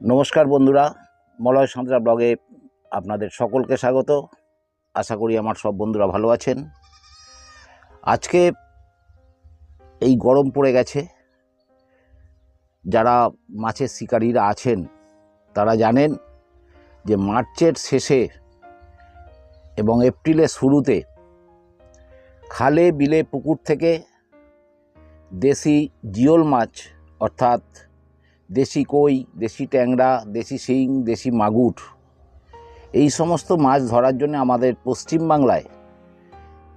নমস্কার বন্ধুরা, মলয় সাঁতরা ব্লগে আপনাদের সকলকে স্বাগত। আশা করি আমার সব বন্ধুরা ভালো আছেন। আজকে এই গরম পড়ে গেছে। যারা মাছের শিকারীরা আছেন, তারা জানেন যে মার্চের শেষে এবং এপ্রিলের শুরুতে খালে, বিলে, পুকুর থেকে দেশি জিওল মাছ, অর্থাৎ দেশি কই, দেশি ট্যাংরা, দেশি শিং, দেশি মাগুর। এই সমস্ত মাছ ধরার জন্য আমাদের পশ্চিমবাংলায়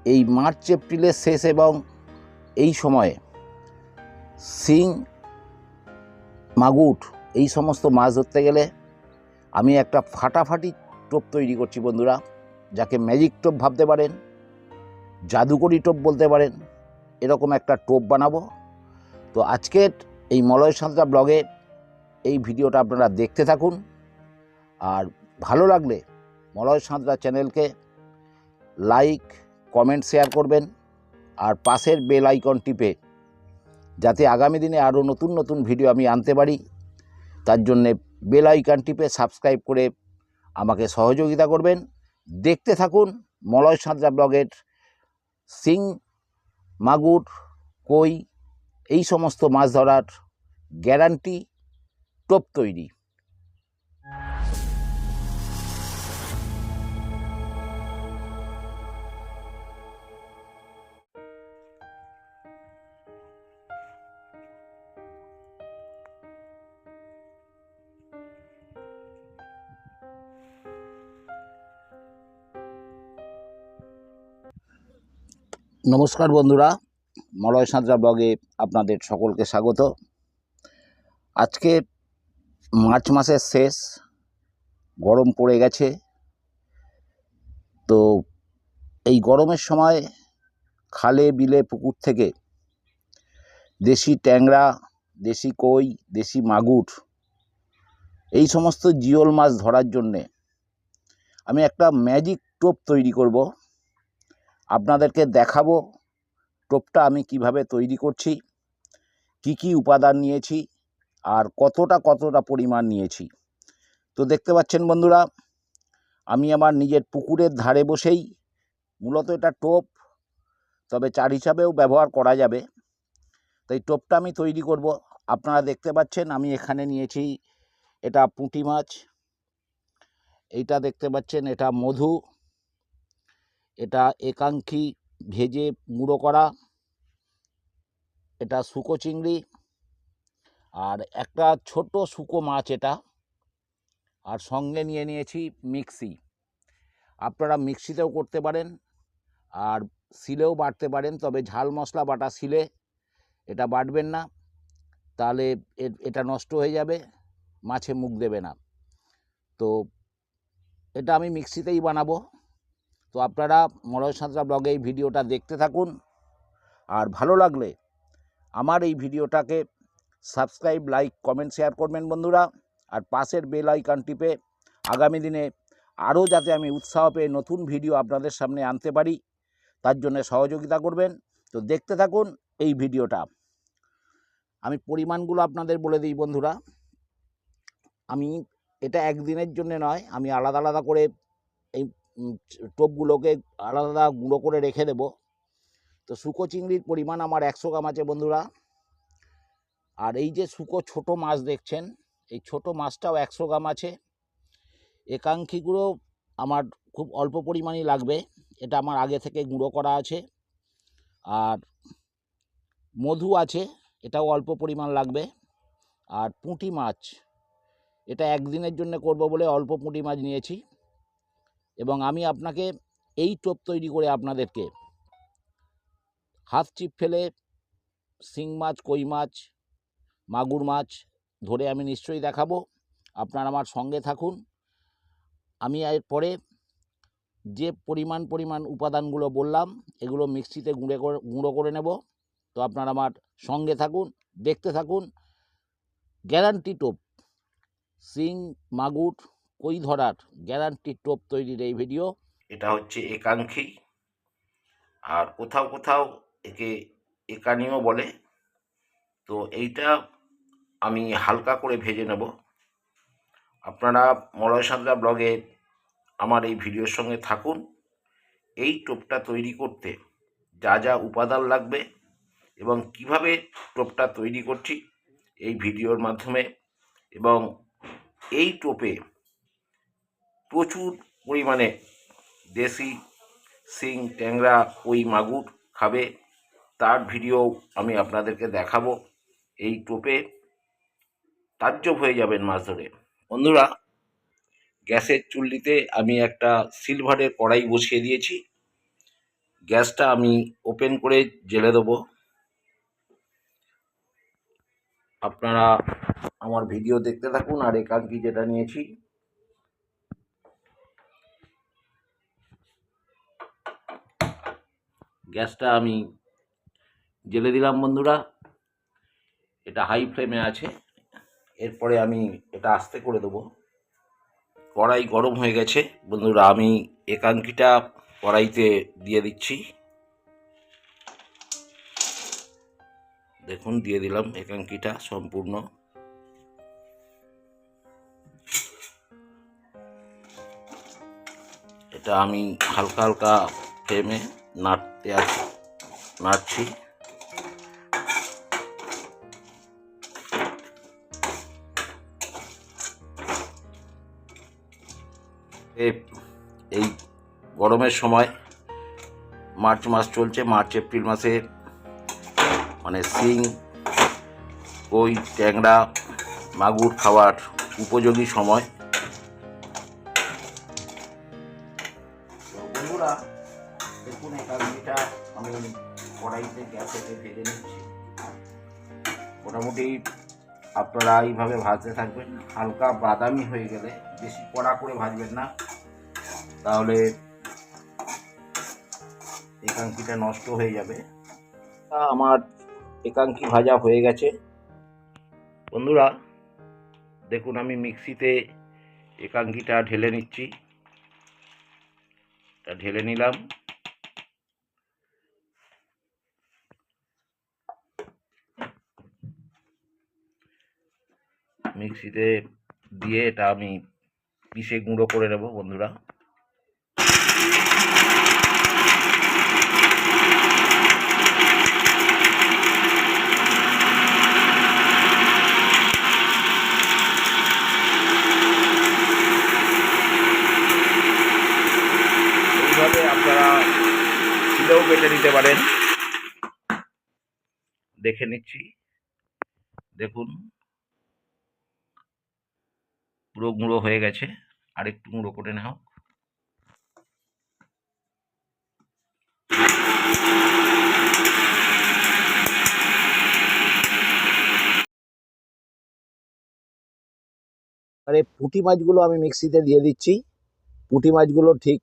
এই মার্চ, এপ্রিলের শেষ এবং এই সময়ে শিং, মাগুর, এই সমস্ত মাছ ধরতে গেলে আমি একটা ফাটাফাটি টোপ তৈরি করছি বন্ধুরা, যাকে ম্যাজিক টোপ ভাবতে পারেন, জাদুকরি টোপ বলতে পারেন, এরকম একটা টোপ বানাবো। তো আজকের এই মলয় সাঁতরা ব্লগে এই ভিডিওটা আপনারা দেখতে থাকুন। আর ভালো লাগলে মলয় সাঁতরা চ্যানেলকে লাইক, কমেন্ট, শেয়ার করবেন আর পাশের বেল আইকন টিপে যাতে আগামী দিনে আরও নতুন নতুন ভিডিও আমি আনতে পারি, তার জন্যে বেল আইকন টিপে সাবস্ক্রাইব করে আমাকে সহযোগিতা করবেন। দেখতে থাকুন মলয় সাঁতরা ব্লগের সিং মাগুর, কই, এই সমস্ত মাছ ধরার গ্যারান্টি টোপ তৈরি। নমস্কার বন্ধুরা মলয় সাঁতরা ব্লগে আপনাদের সকলকে স্বাগত। আজকে মার্চ মাসের শেষ, গরম পড়ে গেছে। তো এই গরমের সময় খালে, বিলে, পুকুর থেকে দেশি ট্যাংরা, দেশি কই, দেশি মাগুর, এই সমস্ত জিওল মাছ ধরার জন্যে আমি একটা ম্যাজিক টোপ তৈরি করব। আপনাদেরকে দেখাবো টোপটা আমি কীভাবে তৈরি করছি, কি কি উপাদান নিয়েছি আর কতটা কতটা পরিমাণ নিয়েছি। তো দেখতে পাচ্ছেন বন্ধুরা, আমি আমার নিজের পুকুরের ধারে বসেই মূলত এটা টোপ, তবে চার হিসাবেও ব্যবহার করা যাবে। তাই টোপটা আমি তৈরি করব। আপনারা দেখতে পাচ্ছেন আমি এখানে নিয়েছি এটা পুঁটি মাছ, এইটা দেখতে পাচ্ছেন এটা মধু, এটা একাঙ্ক্ষী ভেজে গুঁড়ো করা, এটা শুকো চিংড়ি আর একটা ছোট শুকো মাছ এটা। আর সঙ্গে নিয়ে নিয়েছি মিক্সি। আপনারা মিক্সিতেও করতে পারেন আর শিলেও বাটতে পারেন, তবে ঝাল মশলা বাটা শিলে এটা বাটবেন না, তাহলে এটা নষ্ট হয়ে যাবে, মাছে মুখ দেবে না। তো এটা আমি মিক্সিতেই বানাবো। তো আপনারা মলয় সাঁতরা ব্লগে এই ভিডিওটা দেখতে থাকুন। আর ভালো লাগলে আমার এই ভিডিওটাকে সাবস্ক্রাইব, লাইক, কমেন্ট, শেয়ার করবেন বন্ধুরা। আর পাশের বেল আইকন টিপে আগামী দিনে আরও যাতে আমি উৎসাহ পেয়ে নতুন ভিডিও আপনাদের সামনে আনতে পারি, তার জন্য সহযোগিতা করবেন। তো দেখতে থাকুন এই ভিডিওটা। আমি পরিমাণগুলো আপনাদের বলে দিই বন্ধুরা। আমি এটা একদিনের জন্য নয়, আমি আলাদা আলাদা করে এই টোপগুলোকে আলাদা গুঁড়ো করে রেখে দেব। তো শুকো চিংড়ির পরিমাণ আমার একশো গ্রাম আছে বন্ধুরা। আর এই যে শুকো ছোট মাছ দেখছেন, এই ছোট মাছটাও একশো গ্রাম আছে। একাঙ্ক্ষীগুলো আমার খুব অল্প পরিমাণই লাগবে, এটা আমার আগে থেকে গুঁড়ো করা আছে। আর মধু আছে, এটাও অল্প পরিমাণ লাগবে। আর পুঁটি মাছ, এটা একদিনের জন্য করব বলে অল্প পুঁটি মাছ নিয়েছি। এবং আমি আপনাকে এই টোপ তৈরি করে আপনাদেরকে হাত চিপ ফেলে শিং মাছ, কই মাছ মাগুর মাছ ধরে আমি নিশ্চয়ই দেখাবো। আপনারা আমার সঙ্গে থাকুন। আমি এরপরে যে পরিমাণ পরিমাণ উপাদানগুলো বললাম, এগুলো মিক্সিতে গুঁড়ে করে, গুঁড়ো করে নেব। তো আপনারা আমার সঙ্গে থাকুন, দেখতে থাকুন। গ্যারান্টি টোপ, শিং, মাগুর, কই ধরার গ্যারান্টি টোপ তৈরির এই ভিডিও। এটা হচ্ছে একাঙ্ক্ষী আর কোথাও কোথাও একে একানিও বলে। তো এইটা আমি হালকা করে ভেজে নেব। আপনারা মলয় সাঁতরা ব্লগে আমার এই ভিডিওর সঙ্গে থাকুন। এই টোপটা তৈরি করতে যা যা উপাদান লাগবে এবং কীভাবে টোপটা তৈরি করছি এই ভিডিওর মাধ্যমে এবং এই টোপে প্রচুর পরিমাণে দেশি শিং, ট্যাংরা, কই, মাগুর খাবে। তার ভিডিও আমি আপনাদেরকে দেখাবো। এই টোপে তাজ্জব হয়ে যাবেন মাছ ধরে। বন্ধুরা, গ্যাসের চুল্লিতে আমি একটা সিলভারের কড়াই বসিয়ে দিয়েছি। গ্যাসটা আমি ওপেন করে জেলে দেবো। আপনারা আমার ভিডিও দেখতে থাকুন আর একাঙ্কি যেটা নিয়েছি। গ্যাসটা আমি জেলে দিলাম বন্ধুরা। এটা হাই ফ্লেমে আছে। এরপরে আমি এটা আস্তে করে দেবো। কড়াই গরম হয়ে গেছে। বন্ধুরা, আমি একাঙ্কিটা কড়াইতে দিয়ে দিচ্ছি। দেখুন, দিয়ে দিলাম একাঙ্কিটা সম্পূর্ণ। এটা আমি হালকা হালকা ফ্লেমে নাড়তে নাড়ছি। এই গরমের সময় মার্চ মাস চলছে, মার্চ, এপ্রিল মাসে মানে শিং, কই, ট্যাংরা, মাগুর খাওয়ার উপযোগী সময়। আপনারা এইভাবে ভাজতে থাকবেন। হালকা বাদামি হয়ে গেলে বেশি কড়া করে ভাজবেন না। তাহলে একাঙ্কিটা নষ্ট হয়ে যাবে। তা আমার একাঙ্কি ভাজা হয়ে গেছে। বন্ধুরা, দেখুন আমি মিক্সিতে একাঙ্কিটা ঢেলে নিচ্ছি। ঢেলে নিলাম। মিক্সিতে দিয়ে এটা আমি পিষে গুঁড়ো করে নেব, বন্ধুরা। এইভাবে আপনারা শিলেও নিতে পারেন। দেখে নিচ্ছি। দেখুন। পুরো গুঁড়ো হয়ে গেছে। আরেকটু গুঁড়ো করে নাও। আরে পুঁটি মাছগুলো আমি মিক্সিতে দিয়ে দিচ্ছি। পুঁটি মাছগুলো ঠিক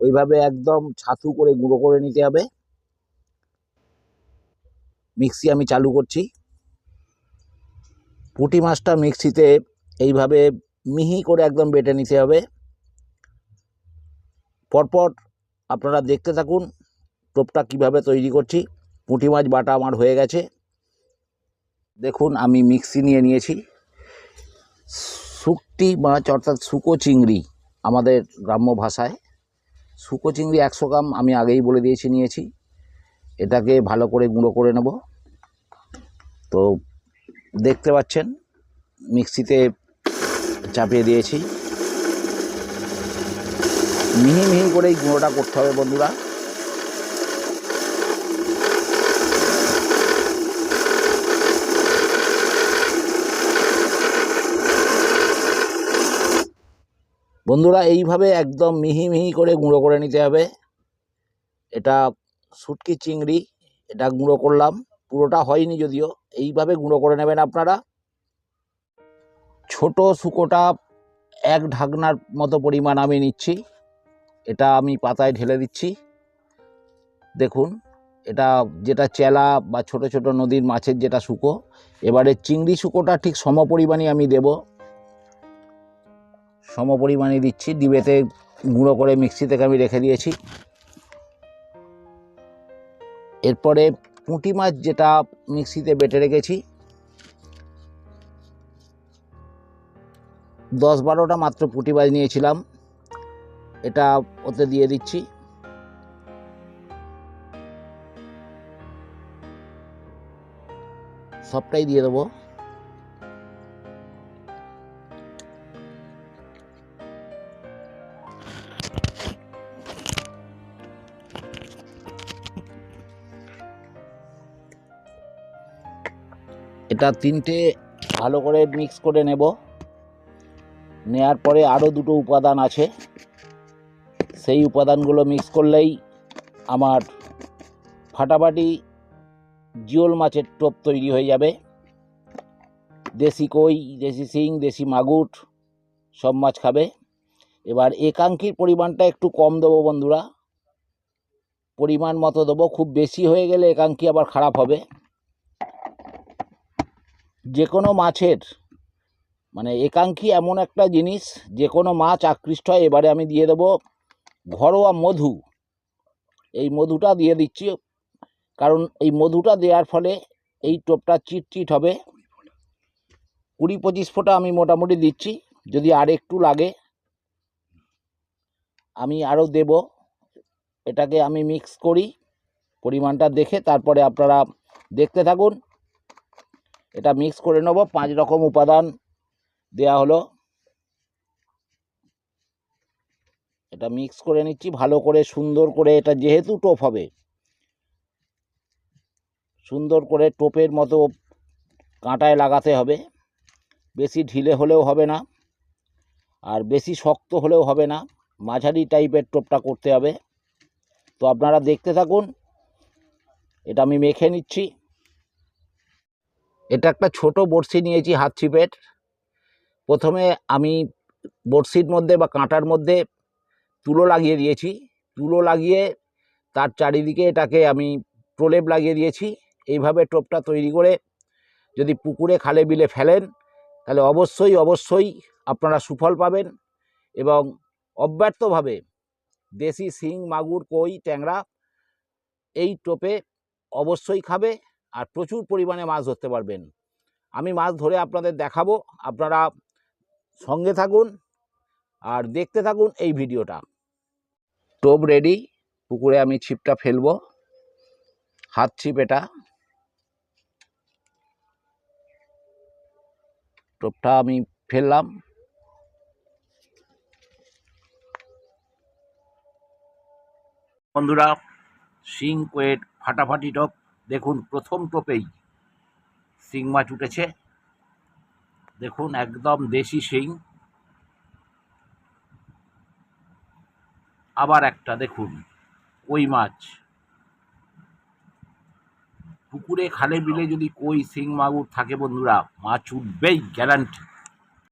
ওইভাবে একদম ছাতু করে গুঁড়ো করে নিতে হবে। মিক্সি আমি চালু করছি। পুঁটি মাছটা মিক্সিতে এইভাবে মিহি করে একদম বেটে নিতে হবে। পরপর আপনারা দেখতে থাকুন, টোপটা কীভাবে তৈরি করছি। পুঁটি মাছ বাটা আমার হয়ে গেছে। দেখুন, আমি মিক্সি নিয়ে নিয়েছি। শুকটি মাছ, অর্থাৎ শুকো চিংড়ি আমাদের গ্রাম্য ভাষায়। শুকো চিংড়ি একশো গ্রাম আমি আগেই বলে দিয়েছি নিয়েছি। এটাকে ভালো করে গুঁড়ো করে নেব। তো দেখতে পাচ্ছেন, মিক্সিতে চাপিয়ে দিয়েছি। মিহি মিহি করে এই গুঁড়োটা করতে হবে বন্ধুরা। বন্ধুরা, এইভাবে একদম মিহি মিহি করে গুঁড়ো করে নিতে হবে। এটা শুটকি চিংড়ি, এটা গুঁড়ো করলাম। পুরোটা হয়নি যদিও। এইভাবে গুঁড়ো করে নেবেন আপনারা। ছোট শুকোটা এক ঢাকনার মতো পরিমাণ আমি নিচ্ছি। এটা আমি পাতায় ঢেলে দিচ্ছি। দেখুন, এটা যেটা চেলা বা ছোট ছোট নদীর মাছের যেটা শুকো এবারে চিংড়ি শুকোটা ঠিক সম আমি দেব। সম পরিমাণে দিচ্ছি, ডিবেতে গুঁড়ো করে মিক্সি থেকে আমি রেখে দিয়েছি। এরপরে পুঁটি মাছ যেটা মিক্সিতে বেটে রেখেছি দশ বারোটা মাত্র পুঁটি মাছ নিয়েছিলাম। এটা ওতে দিয়ে দিচ্ছি। সবটাই দিয়ে দেবো। এটা তিনটে ভালো করে মিক্স করে নেব। নেয়ার পরে আরও দুটো উপাদান আছে। সেই উপাদানগুলো মিক্স করলেই আমার ফাটাফাটি জিওল মাছের টোপ তৈরি হয়ে যাবে। দেশি কই, দেশি শিং, দেশি মাগুর সব মাছ খাবে। এবার একাঙ্কির পরিমাণটা একটু কম দেবো বন্ধুরা। পরিমাণ মতো দেবো, খুব বেশি হয়ে গেলে একাঙ্কি আবার খারাপ হবে। যে কোনো মাছের মানে একাঙ্কি এমন একটা জিনিস যে কোনো মাছ আকৃষ্ট হয়, এবারে আমি দিয়ে দেবো ঘরোয়া মধু। এই মধুটা দিয়ে দিচ্ছি, কারণ এই মধুটা দেওয়ার ফলে এই টোপটা চিটচিট হবে। কুড়ি পঁচিশ ফোঁটা আমি মোটামুটি দিচ্ছি, যদি আর একটু লাগে। আমি আরও দেব, এটাকে আমি মিক্স করি পরিমাণটা দেখে, তারপরে আপনারা দেখতে থাকুন। এটা মিক্স করে নেব, পাঁচ রকম উপাদান দেয়া হলো। এটা মিক্স করে নিচ্ছি, ভালো করে, সুন্দর করে, এটা যেহেতু টোপ হবে। সুন্দর করে টোপের মতো কাঁটায় লাগাতে হবে। বেশি ঢিলে হলেও হবে না, আর বেশি শক্ত হলেও হবে না। মাঝারি টাইপের টোপটা করতে হবে। তো আপনারা দেখতে থাকুন, এটা আমি মেখে নিচ্ছি। এটা একটা ছোট বড়শি নিয়েছি হাত ছিপের। প্রথমে আমি বড়শির মধ্যে বা কাঁটার মধ্যে তুলো লাগিয়ে দিয়েছি। তুলো লাগিয়ে তার চারিদিকে এটাকে আমি প্রলেপ লাগিয়ে দিয়েছি। এইভাবে টোপটা তৈরি করে যদি পুকুরে খালে বিলে ফেলেন, তাহলে অবশ্যই অবশ্যই আপনারা সুফল পাবেন এবং অব্যর্থভাবে দেশি শিং, মাগুর, কই, ট্যাংরা এই টোপে অবশ্যই খাবে আর প্রচুর পরিমাণে মাছ ধরতে পারবেন। আমি মাছ ধরে আপনাদের দেখাবো। আপনারা সঙ্গে থাকুন আর দেখতে থাকুন এই ভিডিওটা। টোপ রেডি পুকুরে আমি ছিপটা ফেলব। হাত ছিপ এটা। টোপটা আমি ফেললাম। বন্ধুরা, শিং কোয়েট ফাটাফাটি টপ, দেখুন প্রথম টোপেই শিং মাছ উঠেছে। দেখুন, একদম দেশি শিং। আবার একটা দেখুন, কই মাছ। পুকুরে খালে বিলে যদি কই শিং মাগুর থাকে বন্ধুরা, মাছ উঠবেই গ্যারান্টি